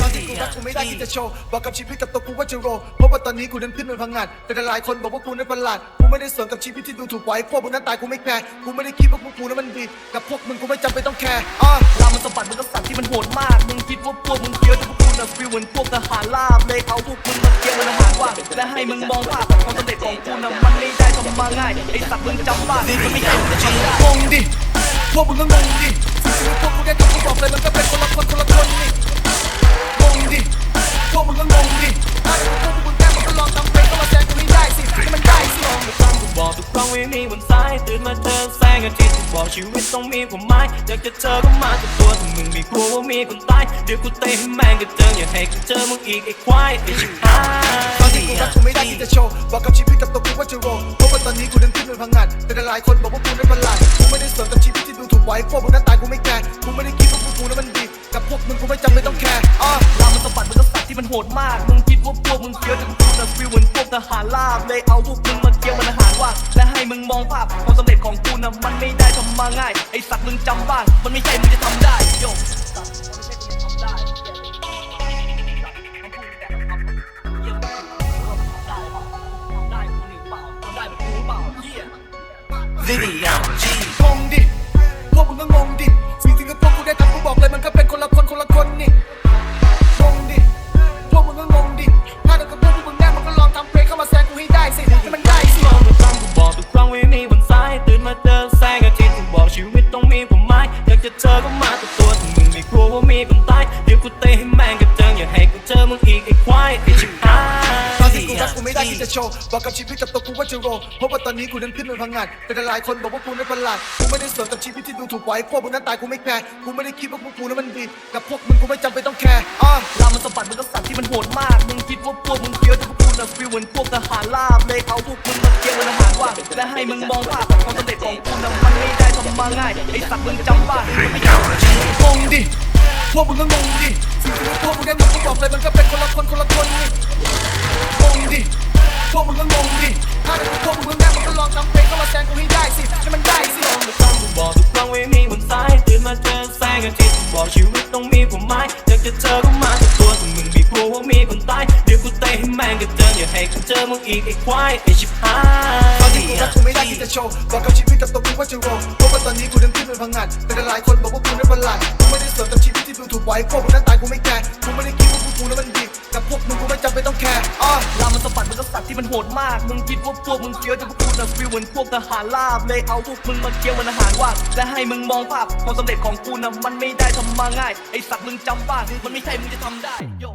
ตอนที่กูรักกูไม่ได้ที่จะโชว์บอกกับชีวิตกับตัวกูว่าจะโรเพราะว่าตอนนี้กูนั้นขึ้นเป็นพังงานแต่หลายคนบอกว่ากูนั้นประหลาดกูไม่ได้สนกับชีวิตที่ดูถูกไว้พวกมึงนั้นตายกูไม่แคร์กูไม่ได้คิดว่าพวกกูนั้นมันดีกับพวกมึงกูไม่จำเป็นต้องแคร์อะลามันสะบัดมันก็สั่นที่มันโหดมากมึงคิดว่าพวกมึงเฟี้ยวแต่พวกกูน่ะฟิวเหมือนพวกทหารลาบเลยเอาพวกมึงมาเกี่ยวมันอาหารว่างและให้มึงมองภาพความสำเร็จของกูน่ะมันไม่ได้ทำมาง่ายไอ้สัตว์มึงจำบ้านี่มันไม่ใช่มึงจะทำได้งงดิพวกมึงก็งงดิสิ่งที่พวกกูได้ทำกูบอก มีวันสายตื่นมาเจอแสงอาทิตย์บอกชีวิตต้องมีความหมายอยากจะเจอก็มาจากตัวถ้ามึงไม่กลัวว่ามีคนตายเดี๋ยวกูเตะให้แม่งกระเจิงอย่าให้กูเจอมึงอีกไอ้ควายไอ้ชิบหายตอนที่กูรักกูไม่ได้ที่จะโชว์บอกกับชีวิตกับตัวกูว่าจะโรเพราะว่าตอนนี้กูนั้นขึ้นเป็นพังงานแต่หลายคนบอกว่ากูนั้นประหลาดกูไม่ได้สนกับชีวิตที่ดูถูกไว้พวกมึงนั้นตายกูไม่แคร์กูไม่ได้คิดว่าพวกกูนั้นมันดีกับพวกมึงกูไม่จำเป็นต้องแคร์อะลามันสะบัดมันก็สั่นที่มันโหดมากมึง ว่าพวกมึงเฟี้ยวแต่พวกกูน่ะฟิวเหมือนพวกทหารลาบเลยเอาพวกมึงมาเกี่ยวมันอาหารว่างและให้มึงมองภาพความสำเร็จของกูนะมันไม่ได้ทำมาง่าย ไอ้สัตว์มึงจำบ้างมันไม่ใช่มึงจะทำได้โยสัตว์มันไม่ใช่มึงจะทำได้ได้คนอื่นเปล่าทำได้เหมือนกูเปล่าเหี้ย Video วว่ามีคนตายเดี๋ยวกูเตะให้แม่งกระเจิงอย่าให้กูเจอมึงอีกไอ้ควายไอ้ชิบหายตอนที่กูรักกูไม่ได้ที่จะโชว์บอกกับชีวิตกับตัวกูว่าจะโรเพราะว่าตอนนี้กูนั้นขึ้นเป็นพังงานแต่หลายคนบอกว่ากูนั้นประหลาดกูไม่ได้สนกับชีวิตที่ดูถูกไว้พวกมึงนั้นตายกูไม่แคร์กูไม่ได้คิดว่าพวกกูนั้นมันดีกับพวกมึงกูไม่จำเป็นต้องแคร์อะลามันสะบัดมันก็สั่นที่มันโหดมากมึงคิดว่าพวกมึงเฟี้ยวแต่พวกกูน่ะฟิวเหมือนพวกทหารลาบเลยเอาพวกมึงมาเกี่ยวมันอาหารว่างและให้มึงมองภาพความสำเร็จของกูน่ะมันไม่ได้ทำมาง่ายไอ้สัตว์มึงจำบ้างมันไม่ใช่มึงจะทำได้งงดิ พวกมึงก็งงดิสิ่งที่พวกมึงได้ทำกูบอกเลยมันก็เป็นคนละคนคนละคนนี่งงดิพวกมึงก็งงดิถ้าเกิดพวกมึงแน่มันก็ลองทำเพลงเข้ามาแซงกูให้ได้สิให้มันได้สิลองทุกครั้งกูบอกทุกครั้งไว้มีบนสายตื่นมาเจอแสงอาทิตย์บอกชีวิตต้องมีความหม กจะเจอก็มาตัวตัวถ้ามึงไม่กลัวว่ามีคนตายเดี๋ยวกูเตะให้แม่งกระเจิงอย่าให้กูเจอมึงอีกไอ้ควายไอ้ชิบหายตอนที่กูรักกูไม่ได้ที่จะโชว์บอกกับชีวิตกับตัวกูว่าจะโรเพราะว่าตอนนี้กูนั้นขึ้นเป็นพังงานแต่หลายคนบอกว่ากูนั้นประหลาดกูไม่ได้สนกับชีวิตที่ดูถูกไว้พวกมึงนั้นตายกูไม่แคร์กูไม่ได้คิดว่ากูกูนั้นมันดีกับพวกมึงกูไม่จำเป็นต้องแคร์อ๋อลามันสะบัดมันก็ ที่มันโหดมาก มึงคิดว่าพวกมึงเฟี้ยวจะพวกกูนะฟิวเหมือนพวกทหารลาบเลยเอาพวกมึงมาเกี้ยวมันอาหารว่างและให้มึงมองภาพความสำเร็จของกูนะมันไม่ได้ทำมาง่ายไอ้สัตว์มึงจำบ้างมันไม่ใช่มึงจะทำได้โย